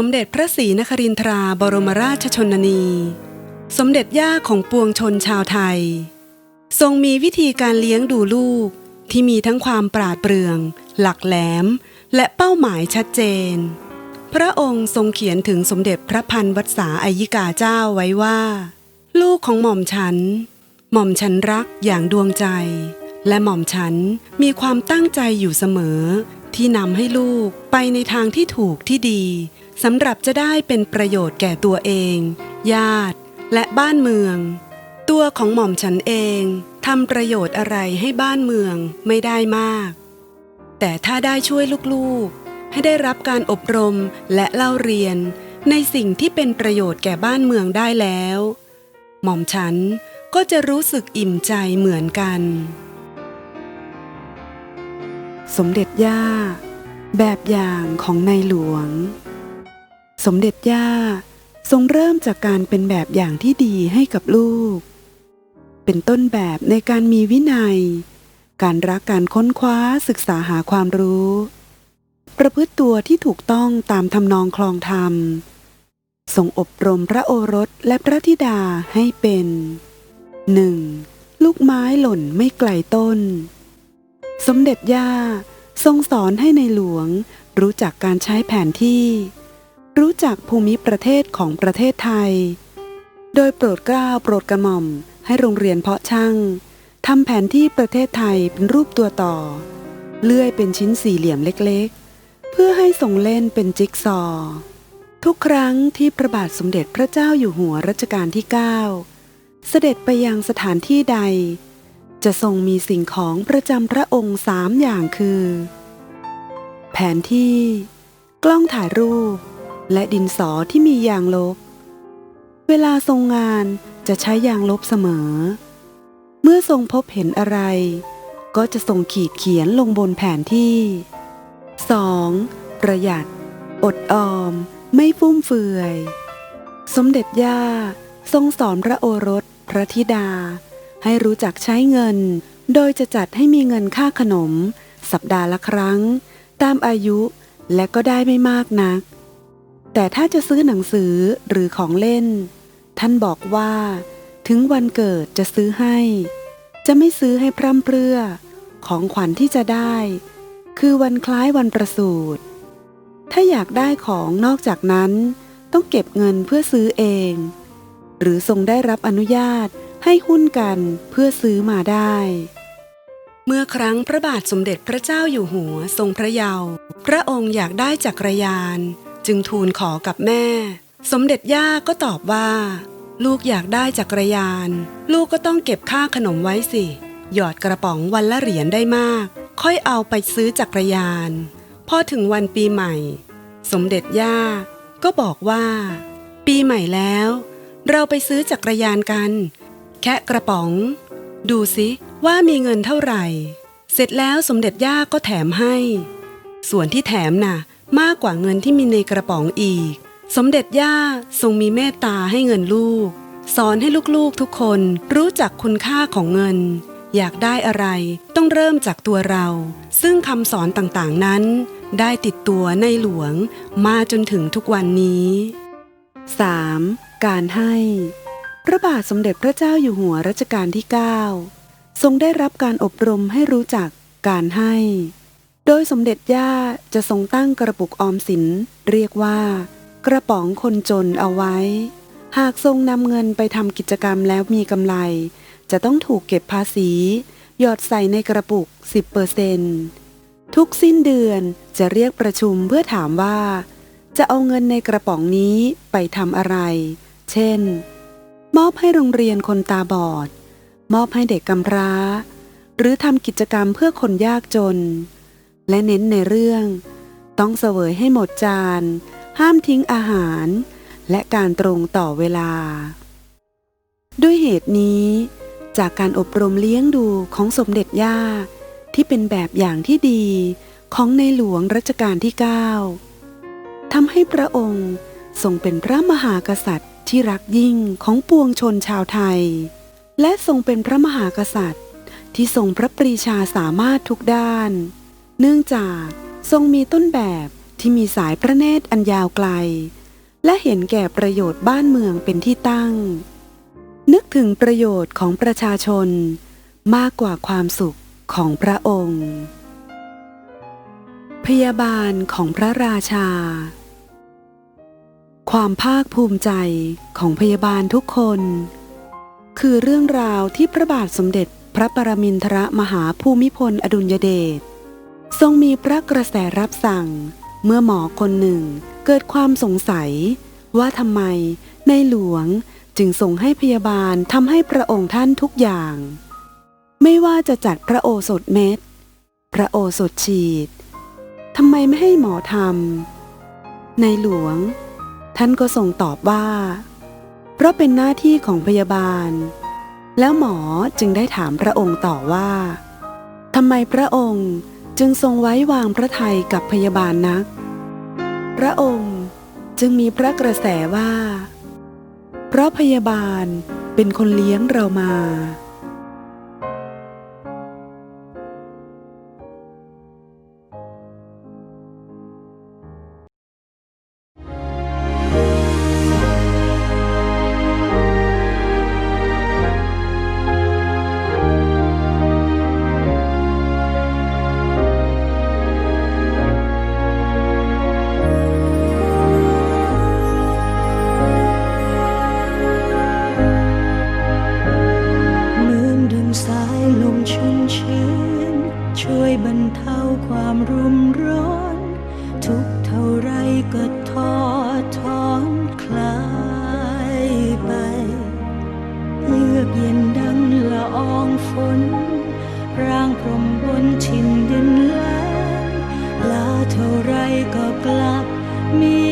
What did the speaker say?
สมเด็จพระศรีนครินทราบรมราชชนนี สมเด็จย่าของปวงชนชาวไทย ทรงมีวิธีการเลี้ยงดูลูกที่มีทั้งความปราดเปรื่อง หลักแหลม และเป้าหมายชัดเจน พระองค์ทรงเขียนถึงสมเด็จพระพันวัดษาอายิกาเจ้าไว้ว่า ลูกของหม่อมฉัน หม่อมฉันรักอย่างดวงใจ และหม่อมฉันมีความตั้งใจอยู่เสมอ ที่นำให้ลูกไปในทางที่ถูกที่ดี สำหรับจะได้เป็นประโยชน์แก่ตัวเอง ญาติ และบ้านเมือง ตัวของหม่อมฉันเองทำประโยชน์อะไรให้บ้านเมืองไม่ได้มาก แต่ถ้าได้ช่วยลูกๆ ให้ได้รับการอบรมและเล่าเรียน ในสิ่งที่เป็นประโยชน์แก่บ้านเมืองได้แล้ว หม่อมฉันก็จะรู้สึกอิ่มใจเหมือนกัน สมเด็จย่า แบบอย่างของในหลวง สมเด็จย่าทรงเริ่มจากการเป็นแบบอย่างที่ดีให้กับลูก เป็นต้นแบบในการมีวินัย การรักการค้นคว้าศึกษาหาความรู้ ประพฤติตัวที่ถูกต้องตามทำนองคลองธรรม ทรงอบรมพระโอรสและพระธิดาให้เป็นหนึ่งลูกไม้หล่นไม่ไกลต้น สมเด็จย่าทรงสอนให้ในหลวงรู้จักการใช้แผนที่ รู้จักภูมิประเทศของประเทศไทย โดยโปรดเกล้าโปรดกระหม่อมให้โรงเรียนเพาะช่างทำแผนที่ประเทศไทยเป็นรูปตัวต่อ เลื่อยเป็นชิ้นสี่เหลี่ยมเล็กๆ เพื่อให้ส่งเล่นเป็นจิ๊กซอว์ทุกครั้งที่พระบาทสมเด็จพระเจ้าอยู่หัวรัชกาลที่ 9 เสด็จไปยังสถานที่ใด จะทรงมีสิ่งของประจำพระองค์สามอย่างคือ แผนที่ กล้องถ่ายรูป และดินสอที่มียางลบ เวลาทรงงานจะใช้ยางลบเสมอ เมื่อทรงพบเห็นอะไร ก็จะทรงขีดเขียนลงบนแผนที่ 2. ประหยัด อดออม ไม่ฟุ่มเฟือย สมเด็จย่า ทรงสอนพระโอรส พระธิดา ให้รู้จักใช้เงิน โดยจะจัดให้มีเงินค่าขนม สัปดาห์ละครั้ง ตามอายุและก็ได้ไม่มากนัก แต่ถ้าจะซื้อหนังสือหรือของเล่น ท่านบอกว่า ถึงวันเกิดจะซื้อให้ จะไม่ซื้อให้พร่ำเพรื่อ ของขวัญที่จะได้ คือวันคล้ายวันประสูติถ้าอยากได้ของนอกจากนั้น ต้องเก็บเงินเพื่อซื้อเอง หรือทรงได้รับอนุญาตให้หุ้นกันเพื่อซื้อมาได้ เมื่อครั้งพระบาทสมเด็จพระเจ้าอยู่หัวทรงพระเยาว์พระองค์อยากได้จักรยาน จึงทูลขอกับแม่ สมเด็จย่าก็ตอบว่า ลูกอยากได้จักรยาน ลูกก็ต้องเก็บค่าขนมไว้สิ หยอดกระป๋องวันละเหรียญได้มาก ค่อยเอาไปซื้อจักรยาน พอถึงวันปีใหม่ สมเด็จย่าก็บอกว่า ปีใหม่แล้ว เราไปซื้อจักรยานกัน แค่กระป๋อง ดูสิว่ามีเงินเท่าไหร่ เสร็จแล้วสมเด็จย่าก็แถมให้ ส่วนที่แถมน่ะ มากกว่าเงินที่มีในกระป๋องอีก สมเด็จย่าทรงมีเมตตาให้เงินลูก สอนให้ลูกๆทุกคนรู้จักคุณค่าของเงิน อยากได้อะไรต้องเริ่มจากตัวเรา ซึ่งคำสอนต่างๆนั้น ได้ติดตัวในหลวงมาจนถึงทุกวันนี้ 3. การให้ พระบาทสมเด็จพระเจ้าอยู่หัวรัชกาลที่ 9 ทรงได้รับการอบรมให้รู้จักการให้ โดยสมเด็จย่าจะทรงตั้งกระปุกออมสินเรียกว่า กระป๋องคนจนเอาไว้ หากทรงนำเงินไปทำกิจกรรมแล้วมีกำไร จะต้องถูกเก็บภาษี หยอดใส่ในกระปุก 10%เปอร์เซนทุกสิ้นเดือนจะเรียกประชุมเพื่อถามว่า จะเอาเงินในกระป๋องนี้ไปทำอะไร เช่น มอบให้โรงเรียนคนตาบอด มอบให้เด็กกำพร้า หรือทำกิจกรรมเพื่อคนยากจน และเน้นในเรื่อง ต้องเสวยให้หมดจาน ห้ามทิ้งอาหาร และการตรงต่อเวลา ด้วยเหตุนี้ จากการอบรมเลี้ยงดูของสมเด็จย่า ที่เป็นแบบอย่างที่ดีของในหลวงรัชกาลที่ 9ทำให้พระองค์ทรงเป็นพระมหากษัตริย์ที่รักยิ่งของปวงชนชาวไทย และทรงเป็นพระมหากษัตริย์ที่ทรงพระปรีชาสามารถทุกด้าน เนื่องจากทรงมีต้นแบบที่มีสายพระเนตรอันยาวไกล และเห็นแก่ประโยชน์บ้านเมืองเป็นที่ตั้ง นึกถึงประโยชน์ของประชาชนมากกว่าความสุขของพระองค์ พยาบาลของพระราชา ความภาคภูมิใจของพยาบาลทุกคน คือเรื่องราวที่พระบาทสมเด็จพระปรมินทรมหาภูมิพลอดุลยเดช ทรงมีพระกระแสรับสั่ง เมื่อหมอคนหนึ่งเกิดความสงสัย ว่าทำไมในหลวงจึงส่งให้พยาบาลทำให้พระองค์ท่านทุกอย่าง ไม่ว่าจะจัดพระโอสถเม็ด พระโอสถฉีดทำไมไม่ให้หมอทำในหลวง ท่านก็ทรงตอบว่า เพราะเป็นหน้าที่ของพยาบาล แล้วหมอจึงได้ถามพระองค์ต่อว่าทำไมพระองค์ จึงทรงไว้วางพระทัยกับพยาบาลนัก พระองค์จึงมีพระกระแสว่า เพราะพยาบาลเป็นคนเลี้ยงเรามา นร่างพรมบนทินดินแล้งลาเท่าไรก็กลับมี